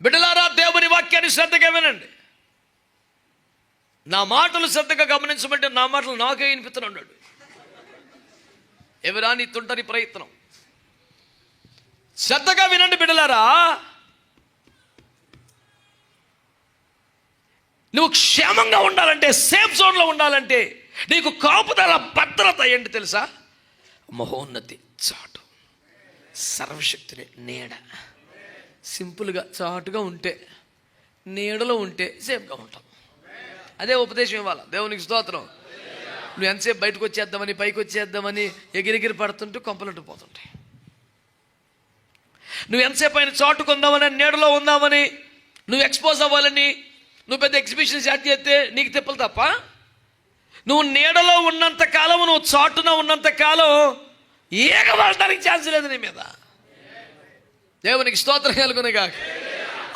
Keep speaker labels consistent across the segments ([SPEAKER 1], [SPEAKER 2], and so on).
[SPEAKER 1] బిడ్డలారా దేవుని వాక్యాన్ని శ్రద్ధగా వినండి. నా మాటలు శ్రద్ధగా గమనించమంటే నా మాటలు నాకే వినిపిస్తున్నాడు. ఎవరాని తుంటని ప్రయత్నం? శ్రద్ధగా వినండి బిడ్డలారా. నువ్వు క్షేమంగా ఉండాలంటే సేఫ్ జోన్లో ఉండాలంటే నీకు కాపుదల భద్రత ఏంటి తెలుసా? మహోన్నతి చాటు. సర్వశక్తిని నీడ. సింపుల్గా చాటుగా ఉంటే నీడలో ఉంటే సేఫ్గా ఉంటాం. అదే ఉపదేశం ఇవ్వాలి. దేవునికి స్తోత్రం. నువ్వు ఎంతసేపు బయటకు వచ్చేద్దామని పైకి వచ్చేద్దామని ఎగిరిగిరి పడుతుంటే కొంపలట్టు పోతుంటాయి నువ్వు ఎంతసేపు అయిన చాటుకుందామని నీడలో ఉందామని నువ్వు ఎక్స్పోజ్ అవ్వాలని నువ్వు పెద్ద ఎగ్జిబిషన్ స్టార్ట్ చేస్తే నీకు తిప్పలు తప్ప నువ్వు నీడలో ఉన్నంత కాలం నువ్వు చాటున ఉన్నంత కాలం ఏగబడడానికి ఛాన్స్ లేదు నీ మీద. దేవునికి స్తోత్రం కలుగునగా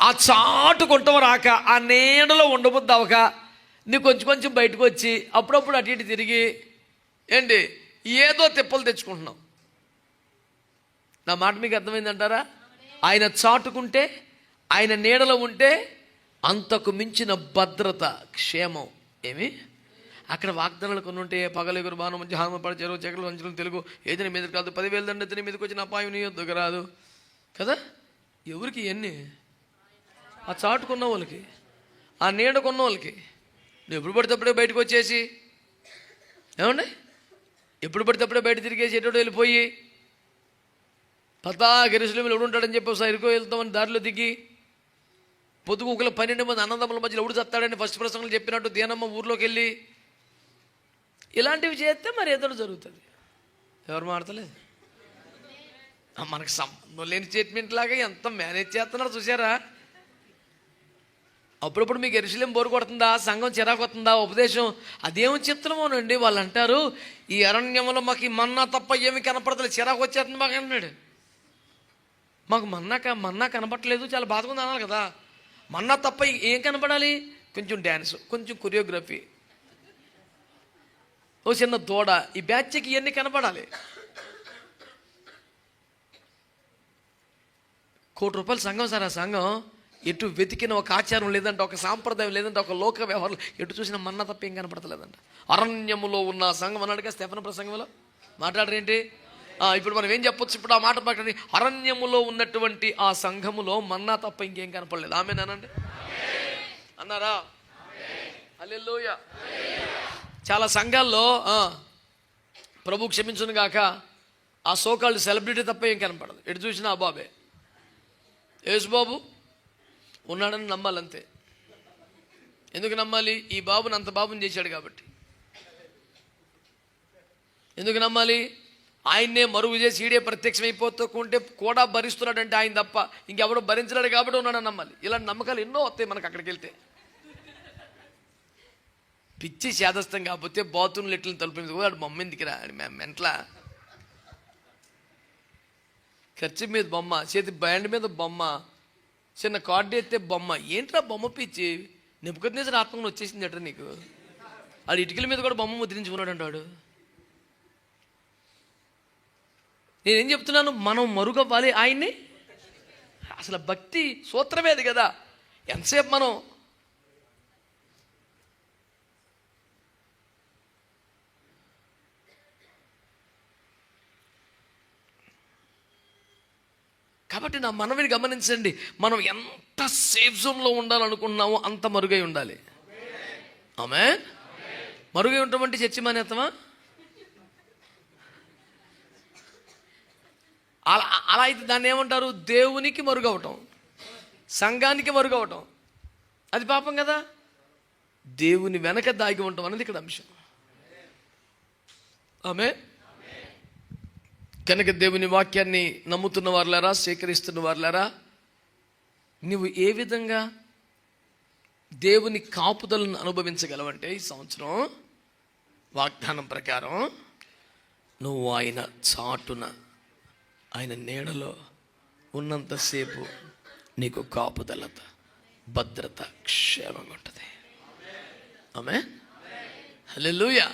[SPEAKER 1] ఆ చాటుకుంటాం రాక ఆ నీడలో ఉండబుద్ది అవక నీ కొంచెం కొంచెం బయటకు వచ్చి అప్పుడప్పుడు అటు ఇటు తిరిగి ఏంటి ఏదో తిప్పలు తెచ్చుకుంటున్నాం. నా మాట మీకు అర్థమైందంటారా? ఆయన చాటుకుంటే ఆయన నీడలో ఉంటే అంతకు మించిన భద్రత క్షేమం. ఏమి? అక్కడ వాగ్దానాలు కొన్ని ఉంటే పగలెగురు బాణం మంచి హామ పడచారు చెక్కలు వంచడం తెలుగు ఏదైనా మీద కాదు పదివేల దండ మీదకి వచ్చిన అపాయం నీ రాదు. కదా? ఎవరికి ఇవన్నీ? ఆ చాటుకున్న వాళ్ళకి ఆ నీడకున్న వాళ్ళకి. నువ్వు ఎప్పుడు పడితే అప్పుడే బయటకు వచ్చేసి? ఏమండి? ఎప్పుడు పడితే అప్పుడే బయట తిరిగేసి ఎటు వెళ్ళిపోయి? పతా గెరుసలేములు ఎవడు ఉంటాడని చెప్పి ఒకసారి ఇరుకో వెళ్తామని దారిలో దిగి పొద్దుగు ఒకళ్ళు పన్నెండు మంది అన్నదమ్ముల మధ్యలో ఎవడు చస్తాడని ఫస్ట్ ప్రసంగంలో చెప్పినట్టు దేనమ్మ ఊర్లోకి వెళ్ళి? ఇలాంటివి చేస్తే మరి ఏదో జరుగుతుంది. ఎవరు మాడతలేదు మనకు సంబంధం లేని స్టేట్మెంట్ లాగా ఎంత మేనేజ్ చేస్తున్నారు చూసారా అప్పుడప్పుడు మీకు ఎరుసలేం బోరు కొడుతుందా? సంఘం చిరాకు వస్తుందా? ఉపదేశం అదేం చిత్రమోనండి? వాళ్ళు అంటారు ఈ అరణ్యంలో మాకు ఈ మన్నా తప్ప ఏమి కనపడతలేదు. చిరాకు వచ్చేస్తుంది మాకు అన్నాడు. మాకు మన్నాక మన్నా కనపడలేదు. చాలా బాధగా ఉంది అనాలి కదా. మన్నా తప్ప ఏం కనపడాలి? కొంచెం డ్యాన్స్ కొంచెం కొరియోగ్రఫీ ఓ చిన్న దూడ ఈ బ్యాచ్కి ఇవన్నీ కనపడాలి. కోటి రూపాయల సంఘం సార్ ఆ సంఘం ఎటు వెతికిన ఒక ఆచారం లేదంటే ఒక సాంప్రదాయం లేదంటే ఒక లోక వ్యవహారం ఎటు చూసిన మన్న తప్ప ఏం కనపడతలేదంట. అరణ్యములో ఉన్న సంఘం అన్నాడుగా స్తెఫన ప్రసంగంలో మాట్లాడరేంటి? ఇప్పుడు మనం ఏం చెప్పొచ్చు? ఇప్పుడు ఆ మాట పక్కన అరణ్యములో ఉన్నటువంటి ఆ సంఘములో మన్నా తప్ప ఇంకేం కనపడలేదు. ఆమెనానండి అన్నారా? అల్లెల్లోయ చాలా సంఘాల్లో ప్రభు క్షమించును గాక ఆ సోకాళ్ళు సెలబ్రిటీ తప్ప ఏం కనపడదు. ఎటు చూసినా ఆ బాబే. యేసుబాబు ఉన్నాడని నమ్మాలంతే. ఎందుకు నమ్మాలి? ఈ బాబుని అంత బాబుని చేశాడు కాబట్టి. ఎందుకు నమ్మాలి? ఆయన్నే మరుగు చేసి ఈడే ప్రత్యక్షమైపోతుంటే కూడా భరిస్తున్నాడంటే ఆయన తప్ప ఇంకెవడో భరించలేడు కాబట్టి ఉన్నాడని నమ్మాలి. ఇలాంటి నమ్మకాలు ఎన్నో వస్తాయి మనకు అక్కడికి వెళ్తే. పిచ్చి శాదస్తం కాకపోతే బాత్రూమ్లు ఎట్లని తలుపు మీద వాడు బొమ్మ ఎందుకు మెంట్లా ఖర్చు మీద బొమ్మ చేతి బ్యాండ్ మీద బొమ్మ చిన్న కార్డు ఎత్తే బొమ్మ. ఏంట్రా బొమ్మ పిచ్చి? నిపుకొద్దేసిన ఆత్మను వచ్చేసింది అట నీకు? ఆడు ఇటుకల మీద కూడా బొమ్మ ముద్రించుకున్నాడు అంటాడు. నేనేం చెప్తున్నాను? మనం మరుగవ్వాలి ఆయన్ని. అసలు భక్తి సూత్రమేది కదా. ఎంతసేపు మనం కాబట్టి నా మనవిని గమనించండి. మనం ఎంత సేఫ్ జోన్లో ఉండాలనుకున్నామో అంత మరుగై ఉండాలి. ఆమె మరుగై ఉంటామంటే చర్చి మానేస్తామా? అలా అలా అయితే దాన్ని ఏమంటారు? దేవునికి మరుగవటం. సంఘానికి మరుగవటం. అది పాపం కదా? దేవుని వెనక దాగి ఉండటం అనేది ఇక్కడ అంశం. ఆమె కనుక దేవుని వాక్యాన్ని నమ్ముతున్న వారులారా స్వీకరిస్తున్న వారులారా నువ్వు ఏ విధంగా దేవుని కాపుదలను అనుభవించగలవంటే ఈ సంవత్సరం వాగ్దానం ప్రకారం నువ్వు ఆయన చాటున ఆయన నీడలో ఉన్నంతసేపు నీకు కాపుదలత భద్రత క్షేమంగా ఉంటుంది. ఆమె హల్లెలూయా.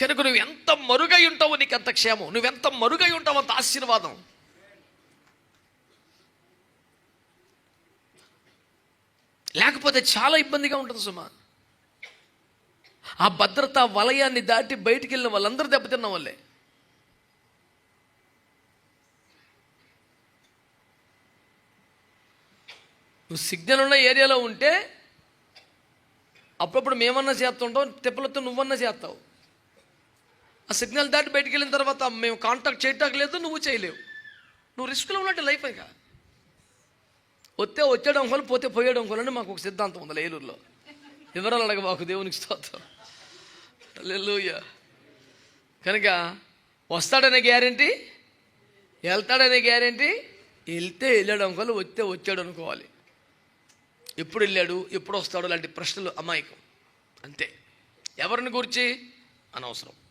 [SPEAKER 1] కనుక నువ్వు ఎంత మరుగై ఉంటావో నీకు ఎంత క్షేమం. నువ్వెంత మరుగై ఉంటావో అంత ఆశీర్వాదం. లేకపోతే చాలా ఇబ్బందిగా ఉంటుంది సుమా. ఆ భద్రత వలయాన్ని దాటి బయటికి వెళ్ళిన వాళ్ళందరూ దెబ్బతిన్న వాళ్ళే. నువ్వు సిగ్నల్ ఉన్న ఏరియాలో ఉంటే అప్పుడప్పుడు మేమన్నా చేస్తుంటాం తిప్పలతో నువ్వన్నా చేస్తావు. ఆ సిగ్నల్ దాటి బయటికి వెళ్ళిన తర్వాత మేము కాంటాక్ట్ చేయటానికి లేదు నువ్వు చేయలేవు. నువ్వు రిస్క్లో ఉన్నట్టు లైఫ్ ఇక. వస్తే వచ్చేయడం వల్ల పోతే పోయేయడం వల్ల మాకు ఒక సిద్ధాంతం ఉంది ఏలూరులో. వివరాలు అడగ మాకు దేవునికి స్తోత్రం. హల్లెలూయా. కనుక వస్తాడనే గ్యారంటీ వెళ్తాడనే గ్యారంటీ వెళ్తే వెళ్ళాడు అనుకోవాలి వస్తే వచ్చాడు అనుకోవాలి. ఎప్పుడు వెళ్ళాడు ఎప్పుడు వస్తాడు లాంటి ప్రశ్నలు అమాయకం. అంతే. ఎవరిని గురించి? అనవసరం.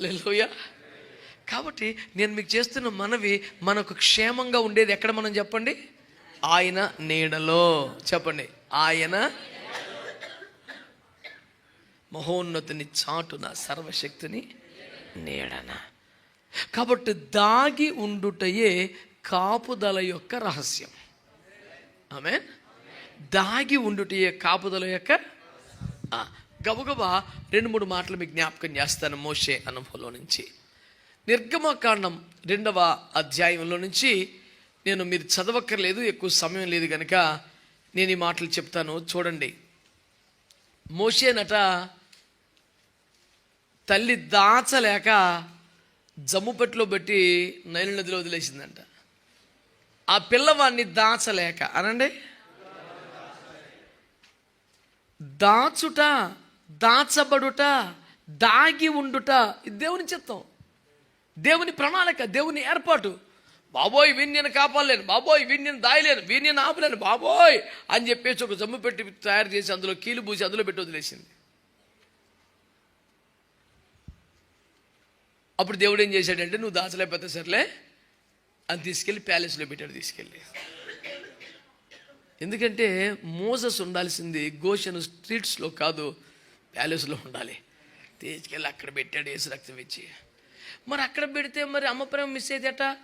[SPEAKER 1] లోయ కాబట్టి నేను మీకు చేస్తున్న మనవి మనకు క్షేమంగా ఉండేది ఎక్కడ మనం చెప్పండి? ఆయన నీడలో. చెప్పండి. ఆయన మహోన్నతిని చాటున సర్వశక్తిని నీడన. కాబట్టి దాగి ఉండుటయే కాపుదల యొక్క రహస్యం. ఆమె దాగి ఉండుటయే కాపుదల యొక్క గబగబా రెండు మూడు మాటలు మీకు జ్ఞాపకం చేస్తాను మోషే అనుభవంలో నుంచి. నిర్గమకాండం రెండవ అధ్యాయంలో నుంచి నేను మీరు చదవక్కర్లేదు ఎక్కువ సమయం లేదు కనుక నేను ఈ మాటలు చెప్తాను. చూడండి. మోషేనట తల్లి దాచలేక జమ్ముపెట్టులో పెట్టి నైలు నదిలో వదిలేసిందంట. ఆ పిల్లవాడిని దాచలేక అనండి. దాచుట దాచబడుట దాగి ఉండుట ఇది దేవుని చిత్తం. దేవుని ప్రణాళిక దేవుని ఏర్పాటు. బాబోయ్ వీడిని నేను కాపాడలేను బాబోయ్ వీడిని నేను దాయలేను వీడిని నేను ఆపలేను బాబోయ్ అని చెప్పేసి ఒక జమ్ము పెట్టి తయారు చేసి అందులో కీలు పూసి అందులో పెట్టి వదిలేసింది. అప్పుడు దేవుడు ఏం చేశాడంటే నువ్వు దాచలేకపోతే సర్లే అని తీసుకెళ్ళి ప్యాలెస్లో పెట్టాడు తీసుకెళ్ళి. ఎందుకంటే మోసస్ ఉండాల్సింది గోషన్ స్ట్రీట్స్లో కాదు ప్యాలెస్లో ఉండాలి. తీసుకెళ్ళి అక్కడ పెట్టాడు ఏసు రక్తం ఇచ్చి. మరి అక్కడ పెడితే మరి అమ్మ ప్రేమ మిస్ అయ్యేదట?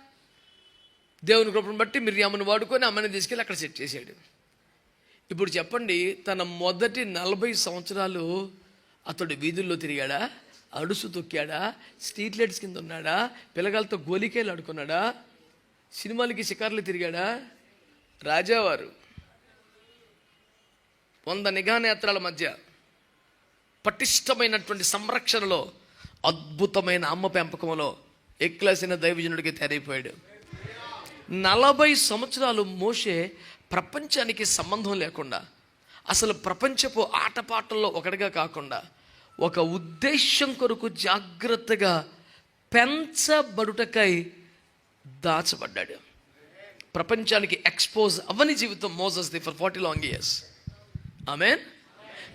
[SPEAKER 1] దేవుని కృపను బట్టి మీరు అమ్మని వాడుకొని అమ్మని తీసుకెళ్ళి అక్కడ సెట్ చేశాడు. ఇప్పుడు చెప్పండి తన మొదటి నలభై సంవత్సరాలు అతడు వీధుల్లో తిరిగాడా? అడుసు తొక్కాడా? స్ట్రీట్ లైట్స్ కింద ఉన్నాడా? పిల్లగాలతో గోలికేలు ఆడుకున్నాడా? సినిమాలకి షికార్లు తిరిగాడా? రాజావారు వంద నిఘా నేత్రాల మధ్య పటిష్టమైనటువంటి సంరక్షణలో అద్భుతమైన అమ్మ పెంపకంలో ఎక్లసిన దైవజనుడికి తెరైపోయాడు నలభై సంవత్సరాలు మోసే ప్రపంచానికి సంబంధం లేకుండా అసలు ప్రపంచపు ఆటపాటల్లో ఒకటిగా కాకుండా ఒక ఉద్దేశం కొరకు జాగ్రత్తగా పెంచబడుటకై దాచబడ్డాడు. ప్రపంచానికి ఎక్స్పోజ్ అవ్వని జీవితం మోసస్ది for forty long years. Amen?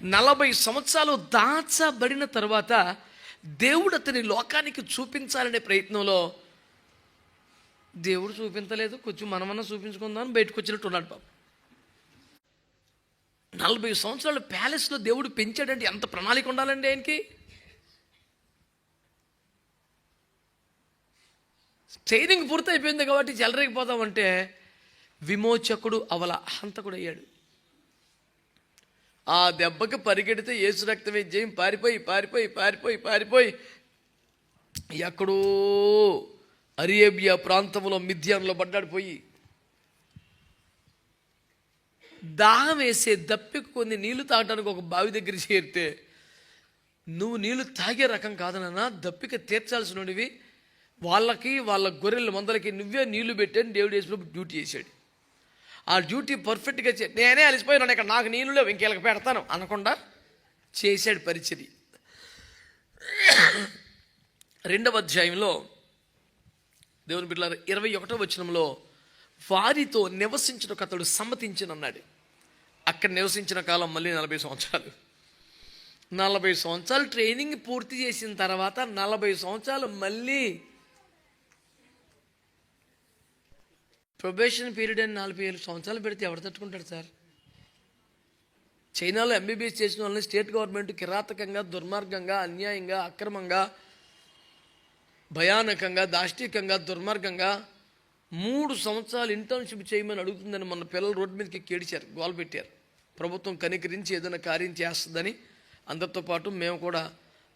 [SPEAKER 1] నలభై సంవత్సరాలు దాచబడిన తర్వాత దేవుడు అతని లోకానికి చూపించాలనే ప్రయత్నంలో దేవుడు చూపించలేదు కొంచెం మనమన్నా చూపించుకుందాం బయటకు వచ్చినట్టు ఉన్నాడు బాబు నలభై సంవత్సరాలు ప్యాలెస్లో దేవుడు పెంచాడంటే ఎంత ప్రణాళిక ఉండాలండి ఆయనకి? ట్రైనింగ్ పూర్తయిపోయింది కాబట్టి చెలరేగిపోతామంటే విమోచకుడు అవల హంతకుడు అయ్యాడు. ఆ దెబ్బకి పరిగెడితే ఏసు రక్తమే జయం. పారిపోయి పారిపోయి పారిపోయి పారిపోయి ఎక్కడో అరేబియా ప్రాంతంలో మిథ్యాన్లో పడ్డాడు పోయి దాహం వేసే దప్పికి కొన్ని నీళ్ళు తాగడానికి ఒక బావి దగ్గర చేరితే నువ్వు నీళ్ళు తాగే రకం కాదనన్నా దప్పిక తీర్చాల్సినవి వాళ్ళకి వాళ్ళ గొర్రెల మందలకి నువ్వే నీళ్ళు పెట్టాను దేవుడు వేసినప్పుడు డ్యూటీ చేశాడు. ఆ డ్యూటీ పర్ఫెక్ట్గా చే నేనే అలసిపోయినాను. ఇక్కడ నాకు నీళ్ళు లేవు ఇంకెళ్ళకి పెడతాను అనకుండా చేశాడు పరిచర్య రెండవ అధ్యాయంలో దేవుని బిడ్డలారు ఇరవై ఒకటో వచనంలో వారితో నివసించిన అతడు సమ్మతించనన్నాడు. అక్కడ నివసించిన కాలం మళ్ళీ నలభై సంవత్సరాలు. నలభై సంవత్సరాలు ట్రైనింగ్ పూర్తి చేసిన తర్వాత నలభై సంవత్సరాలు మళ్ళీ ప్రొబేషన్ పీరియడ్ అని నలభై ఏడు సంవత్సరాలు పెడితే ఎవరు తట్టుకుంటాడు సార్? చైనాలో ఎంబీబీఎస్ చేసిన వాళ్ళని స్టేట్ గవర్నమెంట్ కిరాతకంగా దుర్మార్గంగా అన్యాయంగా అక్రమంగా భయానకంగా దాష్టికంగా దుర్మార్గంగా మూడు సంవత్సరాలు ఇంటర్న్షిప్ చేయమని అడుగుతుందని మన పిల్లలు రోడ్డు మీదకి కేడిచారు గోల్ పెట్టారు. ప్రభుత్వం కనికరించి ఏదైనా కార్యం చేస్తుందని అందరితో పాటు మేము కూడా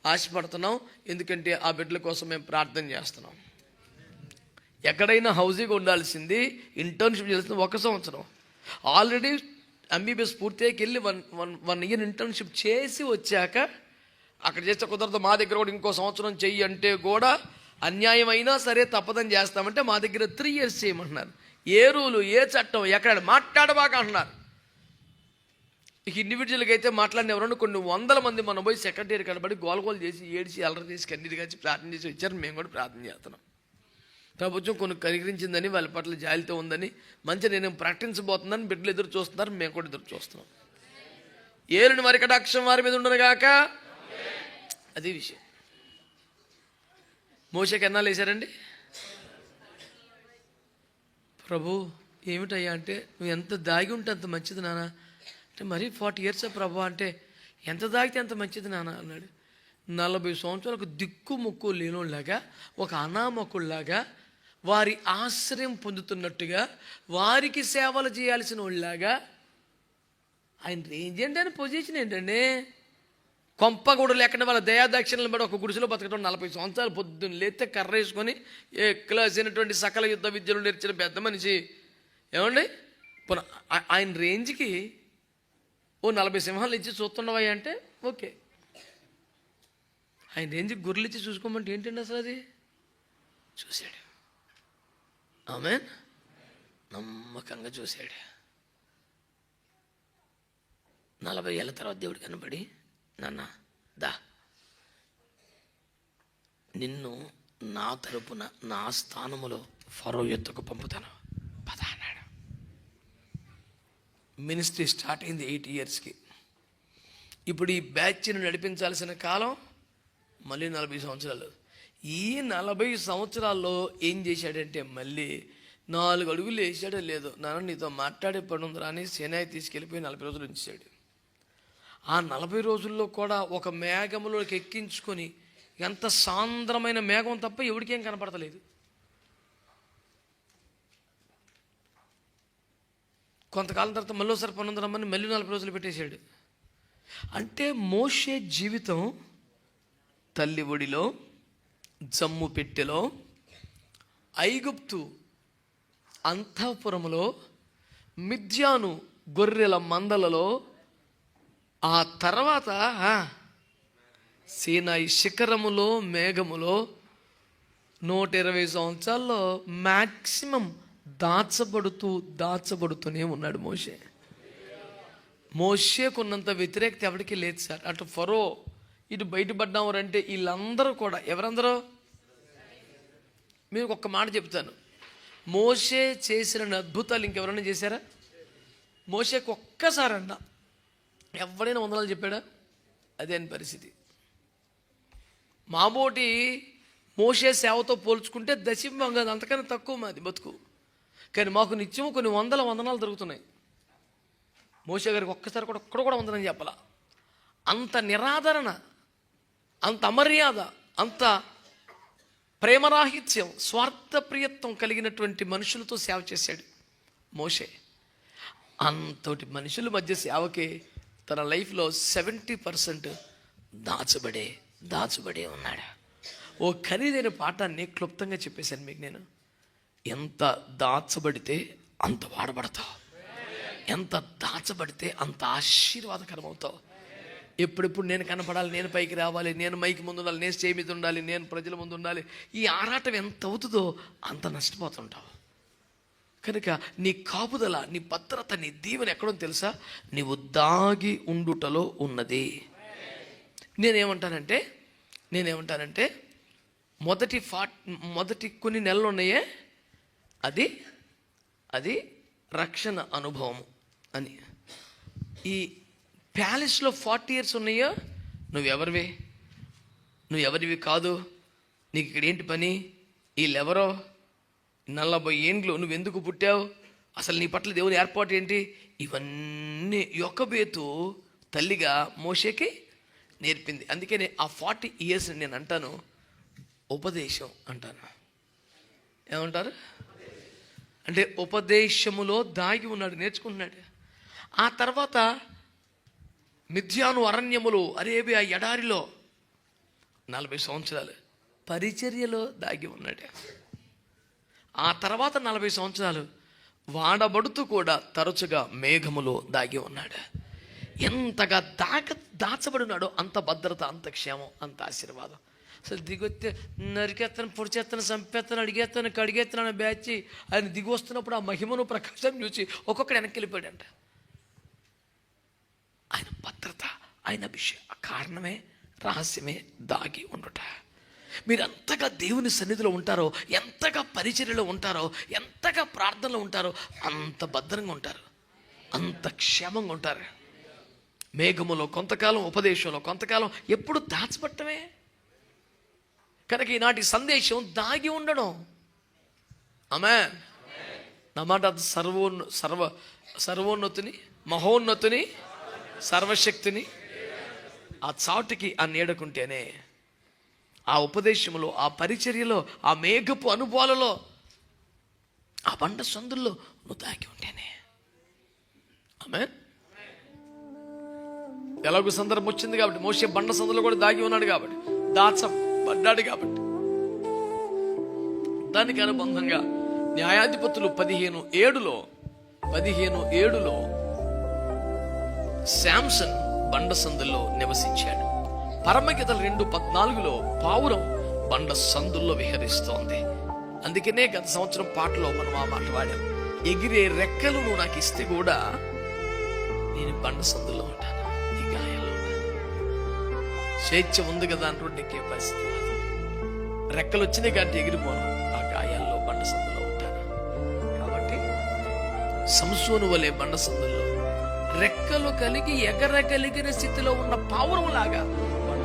[SPEAKER 1] ఆశపడుతున్నాం. ఎందుకంటే ఆ బిడ్డల కోసం మేము ప్రార్థన చేస్తున్నాం. ఎక్కడైనా హౌసింగ్ ఉండాల్సింది ఇంటర్న్షిప్ చేస్తుంది ఒక సంవత్సరం. ఆల్రెడీ ఎంబీబీఎస్ పూర్తికి వెళ్ళి one one one year internship చేసి వచ్చాక అక్కడ చేస్తే కుదరదు మా దగ్గర కూడా ఇంకో సంవత్సరం చెయ్యి అంటే కూడా అన్యాయం అయినా సరే తప్పదని చేస్తామంటే మా దగ్గర త్రీ ఇయర్స్ చేయమంటున్నారు ఏ రూలు ఏ చట్టం ఎక్కడ మాట్లాడబాక అంటున్నారు. ఇక ఇండివిజువల్గా అయితే మాట్లాడిన ఎవరన్నా కొన్ని వందల మంది మనం పోయి సెక్రటరీ కనబడి గోలగోలు చేసి ఏడిచి అల్లరి చేసి కన్నీరు కాచి ప్రార్థన చేసి వచ్చారు మేము కూడా ప్రార్థన చేస్తున్నాం. ప్రభుత్వం కొన్ని కనికరించిందని వాళ్ళ పట్ల జాలితో ఉందని మంచి నేను ప్రకటించబోతుందని బిడ్డలు ఎదురు చూస్తున్నారు మేము కూడా ఎదురు చూస్తున్నాం. ఏలుని మరి కటాక్షం వారి మీద ఉండనుగాక అది విషయం. మోసకి ఎన్నాళ్ళు వేశారండి? ప్రభు ఏమిటయ్యా అంటే నువ్వు ఎంత దాగి ఉంటే అంత మంచిది నాన్న అంటే మరీ ఫార్టీ ఇయర్స్ ప్రభు అంటే ఎంత దాగితే అంత మంచిది నాన్న అన్నాడు. నలభై సంవత్సరాలకు దిక్కు ముక్కు లేనోళ్ళలాగా ఒక అనామకుల్లాగా వారి ఆశ్రయం పొందుతున్నట్టుగా వారికి సేవలు చేయాల్సిన వాళ్ళలాగా ఆయన రేంజ్ ఏంటి ఆయన పొజిషన్ ఏంటండి? కొంప కూడా లేకుండా వాళ్ళ దయాదక్షిణలు బట్టి ఒక గుడిసెలో బతకడం నలభై సంవత్సరాలు పొద్దున్న లేతే కర్ర వేసుకొని ఏ క్లాస్ అయినటువంటి సకల యుద్ధ విద్యలు నేర్చిన పెద్ద మనిషి. ఏమండి? పున ఆయన రేంజ్కి ఓ నలభై సింహాలు ఇచ్చి చూస్తుండవా అంటే ఓకే. ఆయన రేంజ్కి గొర్రెలు ఇచ్చి చూసుకోమంటే ఏంటండి అసలు అది? చూశాడు. ఆమె నమ్మకంగా చూశాడు. నలభై ఏళ్ళ తర్వాత దేవుడు కనబడి నాన్న దా. నిన్ను నా తరపున నా స్థానములో ఫరో ఎత్తుకు పంపుతాను. పద అన్నాడు. మినిస్ట్రీ స్టార్ట్ అయింది ఎయిట్ ఇయర్స్కి. ఇప్పుడు ఈ బ్యాచ్ని నడిపించాల్సిన కాలం మళ్ళీ నలభై సంవత్సరాలు. ఈ నలభై సంవత్సరాల్లో ఏం చేశాడంటే మళ్ళీ నాలుగు అడుగులు వేసాడో లేదో నాన్న నీతో మాట్లాడే పని ఉందిరా అని సేనాయి తీసుకెళ్ళిపోయి నలభై రోజులు ఉంచాడు ఆ నలభై రోజుల్లో కూడా ఒక మేఘములోకి ఎక్కించుకొని ఎంత సాంద్రమైన మేఘం తప్ప ఎవరికేం కనపడతలేదు. కొంతకాలం తర్వాత మళ్ళీ ఒకసారి రమ్మని మళ్ళీ నలభై రోజులు పెట్టేశాడు. అంటే మోషే జీవితం తల్లి ఒడిలో జమ్ము పెట్టెలో ఐగుప్తు అంతఃపురములో మిథ్యాను గొర్రెల మందలలో ఆ తర్వాత ఆ, సీనాయి శిఖరములో మేఘములో నూట ఇరవై సంవత్సరాల్లో మ్యాక్సిమం దాచబడుతూ దాచబడుతూనే ఉన్నాడు మోషే. మోషేకున్నంత వ్యతిరేకత ఎవరికి లేదు సార్. అటు ఫరో ఇటు బయటపడ్డాము అంటే వీళ్ళందరూ కూడా ఎవరందరూ? మీకు ఒక్క మాట చెప్తాను. మోషే చేసిన అద్భుతాలు ఇంకెవరైనా చేశారా? మోషేకి ఒక్కసారి అన్నా ఎవడైనా వందనాలు చెప్పాడా? అదే అని పరిస్థితి. మాబోటి మోసే సేవతో పోల్చుకుంటే దశింబం కాదు అంతకన్నా తక్కువ మాది బతుకు. కానీ మాకు నిత్యం కొన్ని వందల వందనాలు దొరుకుతున్నాయి. మోసే గారికి ఒక్కసారి కూడా ఒక్కడ కూడా వందనం చెప్పాల? అంత నిరాదరణ అంత అమర్యాద అంత ప్రేమరాహిత్యం స్వార్థప్రియత్వం కలిగినటువంటి మనుషులతో సేవ చేశాడు మోషే. అంతటి మనుషుల మధ్య సేవకి తన లైఫ్లో సెవెంటీ పర్సెంట్ దాచబడే దాచబడే ఉన్నాడు. ఓ ఖరీదైన పాఠాన్ని క్లుప్తంగా చెప్పేశాను మీకు నేను. ఎంత దాచబడితే అంత వాడబడతావు. ఎంత దాచబడితే అంత ఆశీర్వాదకరం అవుతావు ఎప్పుడెప్పుడు నేను కనపడాలి నేను పైకి రావాలి నేను మైకి ముందు ఉండాలి నేను స్టే మీద ఉండాలి నేను ప్రజల ముందు ఉండాలి ఈ ఆరాటం ఎంత అవుతుందో అంత నష్టపోతుంటావు. కనుక నీ కాపుదల నీ భద్రత నీ దీవెన ఎక్కడో తెలుసా? నీవు దాగి ఉండుటలో ఉన్నది. నేనేమంటానంటే నేనేమంటానంటే మొదటి ఫా మొదటి కొన్ని నెలలు ఉన్నాయే అది అది రక్షణ అనుభవం అని. ఈ ప్యాలెస్లో ఫార్టీ ఇయర్స్ ఉన్నాయో నువ్వెవరివి? నువ్వు ఎవరివి కాదు? నీకు ఇక్కడ ఏంటి పని? వీళ్ళెవరో నలభై ఏండ్లు నువ్వు ఎందుకు పుట్టావు? అసలు నీ పట్ల దేవుని ఏర్పాటు ఏంటి ఇవన్నీ యొక్కబేతు తల్లిగా మోషేకి నేర్పింది. అందుకనే ఆ ఫార్టీ ఇయర్స్ నేను అంటాను ఉపదేశం అంటాను. ఏమంటారు? అంటే ఉపదేశములో దాగి ఉన్నాడు నేర్చుకుంటున్నాడు. ఆ తర్వాత మిథ్యాను అరణ్యములు అరేబియా ఎడారిలో నలభై సంవత్సరాలు పరిచర్యలో దాగి ఉన్నాడు ఆ తర్వాత నలభై సంవత్సరాలు వాడబడుతూ కూడా తరచుగా మేఘములో దాగి ఉన్నాడు. ఎంతగా దాక దాచబడినాడో అంత భద్రత అంత క్షేమం అంత ఆశీర్వాదం. అసలు దిగొత్తే నరికేస్తాను పొడిచేత్తను చంపేత్తను అడిగేత్తను కడిగేత్తనని బ్యాచి ఆయన దిగి వస్తున్నప్పుడు ఆ మహిమను ప్రకాశం చూసి ఒక్కొక్కడు వెనక్కి వెళ్ళిపోయాడంట. ఆయన భద్రత ఆయన అభిషేకం కారణమే రహస్యమే దాగి ఉండుట. మీరు ఎంతగా దేవుని సన్నిధిలో ఉంటారో ఎంతగా పరిచర్యలో ఉంటారో ఎంతగా ప్రార్థనలో ఉంటారో అంత భద్రంగా ఉంటారు. అంత క్షేమంగా ఉంటారు. మేఘములో కొంతకాలం ఉపదేశంలో కొంతకాలం ఎప్పుడు దాచబట్టమే. కనుక ఈనాటి సందేశం దాగి ఉండడం. ఆమె నా మాట సర్వోన్న సర్వ సర్వోన్నతిని మహోన్నతిని సర్వశక్తిని ఆ చాటుకి ఆ నీడకుంటేనే ఆ ఉపదేశంలో ఆ పరిచర్యలో ఆ మేఘపు అనుభవాలలో ఆ బండ సందుల్లో నువ్వు దాగి ఉంటేనే. ఆమె ఎలాగో సందర్భం వచ్చింది కాబట్టి మోసే బండ సందులో కూడా దాగి ఉన్నాడు కాబట్టి దాచబడ్డాడు కాబట్టి. దానికి అనుబంధంగా న్యాయాధిపతులు పదిహేను ఏడులో పదిహేను ఏడులో శాంసన్ బండ సందుల్లో నివసించాడు. పరమగీతలు రెండు పద్నాలుగులో పావురం బండ సందుల్లో విహరిస్తోంది. అందుకనే గత సంవత్సరం పాటలో మనం ఆ మాట వాడాం. ఎగిరే రెక్కలు నువ్వు నాకు ఇస్తే కూడా నేను బండ సందులో ఉంటాను. నీ గాయాల్లో స్వేచ్ఛ ఉంది కదా అంటూ నీకే పరిస్థితి రెక్కలు వచ్చినాయి కాబట్టి ఎగిరిపోను. ఆ గాయాల్లో బండ సందులో ఉంటాను. కాబట్టి సంసోను వలె బండ సందుల్లో రెక్కలు కలిగి ఎగరగలిగిన స్థితిలో ఉన్న పావురం లాగా బండ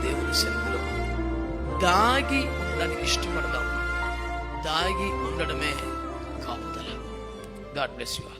[SPEAKER 1] దేవుని సన్నిధిలో దాగి ఉండడానికి ఇష్టపడదాం. దాగి ఉండడమే కాపుదల. God bless you